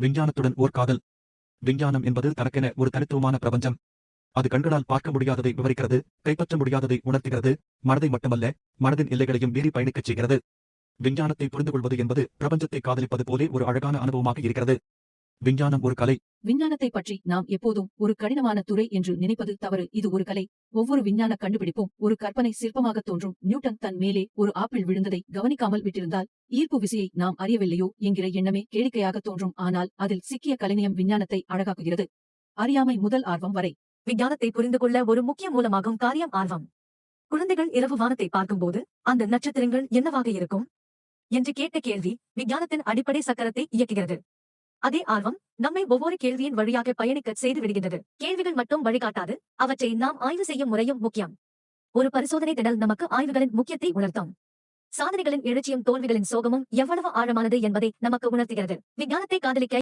விஞ்ஞானத்துடன் ஓர் காதல். விஞ்ஞானம் என்பது தனக்கென ஒரு தனித்துவமான பிரபஞ்சம். அது கண்களால் பார்க்க முடியாததை விவரிக்கிறது கைப்பற்ற முடியாததை உணர்த்துகிறது மனதை மட்டுமல்ல மனதின் எல்லைகளையும் மீறி பயணிக்கச் செய்கிறது. விஞ்ஞானத்தை புரிந்து கொள்வது என்பது பிரபஞ்சத்தை காதலிப்பது போலே ஒரு அழகான அனுபவமாக இருக்கிறது. விஞ்ஞானம் ஒரு கலை. விஞ்ஞானத்தை பற்றி நாம் எப்போதும் ஒரு கடினமான துறை என்று நினைப்பது தவறு. இது ஒரு கலை. ஒவ்வொரு விஞ்ஞான கண்டுபிடிப்பும் ஒரு கற்பனை சிற்பமாக தோன்றும். நியூட்டன் தன் மேலே ஒரு ஆப்பிள் விழுந்ததை கவனிக்காமல் விட்டிருந்தால் ஈர்ப்பு விசையை நாம் அறியவில்லையோ என்கிற எண்ணமே கேளிக்கையாக தோன்றும். ஆனால் அதில் சிக்கிய கலைநயம் விஞ்ஞானத்தை அழகாக்குகிறது. அறியாமை முதல் ஆர்வம் வரை. விஞ்ஞானத்தை புரிந்து கொள்ள ஒரு முக்கிய மூலமாகும் காரியம் ஆர்வம். குழந்தைகள் இரவு வானத்தை பார்க்கும்போது அந்த நட்சத்திரங்கள் என்னவாக இருக்கும்? என்று கேட்ட கேள்வி விஞ்ஞானத்தின் அடிப்படை சக்கரத்தை இயக்குகிறது. அதே ஆர்வம் நம்மை ஒவ்வொரு கேள்வியின் வழியாக பயணிக்க செய்து விடுகின்றது. கேள்விகள் மட்டும் வழிகாட்டாது அவற்றை நாம் ஆய்வு செய்யும் முறையும் முக்கியம். ஒரு பரிசோதனை திடல் நமக்கு ஆய்வுகளின் முக்கியத்தை உணர்த்தும். சாதனைகளின் எழுச்சியும் தோல்விகளின் சோகமும் எவ்வளவு ஆழமானது என்பதை நமக்கு உணர்த்துகிறது. விஞ்ஞானத்தை காதலிக்க